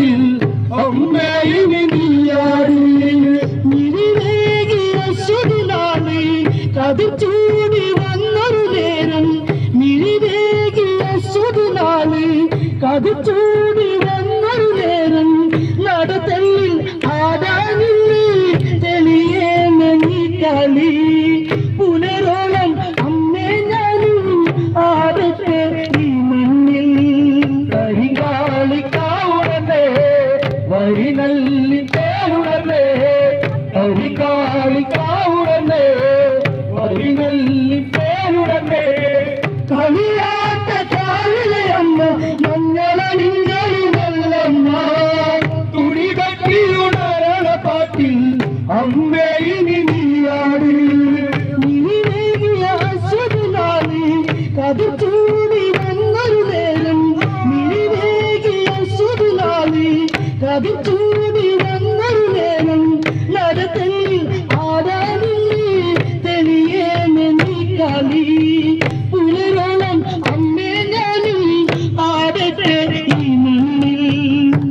കാട്ടിൽ ഒമ്മയിന് നീയാടി. നിരിവേകിയ ശുതിലാണ് കതിച്ചൂടി വന്നൊരു നേരം. നിരിവേകിയ ശുതിലാണ് കതിച്ചൂടി വന്നൊരു നേരം. നടത്തലിൽ ആടാനില്ലേ തെളിയേ കളി. പുനരോളം അമ്മേ ഞാനും ആടും हरिका हरिका ஞானி புலரோளம் அம்மே ஞானி ஆடத்தே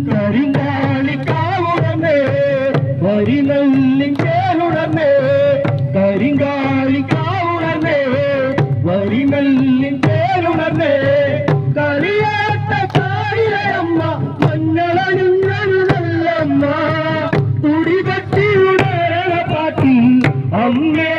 கரிந்தாளி காவுடமே வரிநல்லி கேளுடமே கரிங்காளி காவுடமே வரிநல்லி கேளுடமே கரியாட்ட காயிலே அம்மா மன்னள அம்மே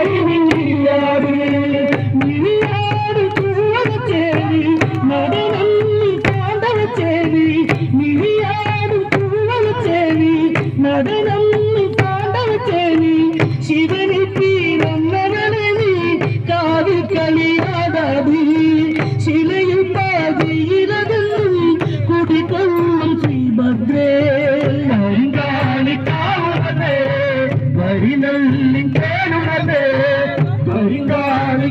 கலியாதபி சிலையும் பாதி இலதும் குடிக்கொள்ளும் ஸ்ரீபத்ரே. அங்காளி காவுவதே வரி நல்லி கேளுவதே வருங்காலி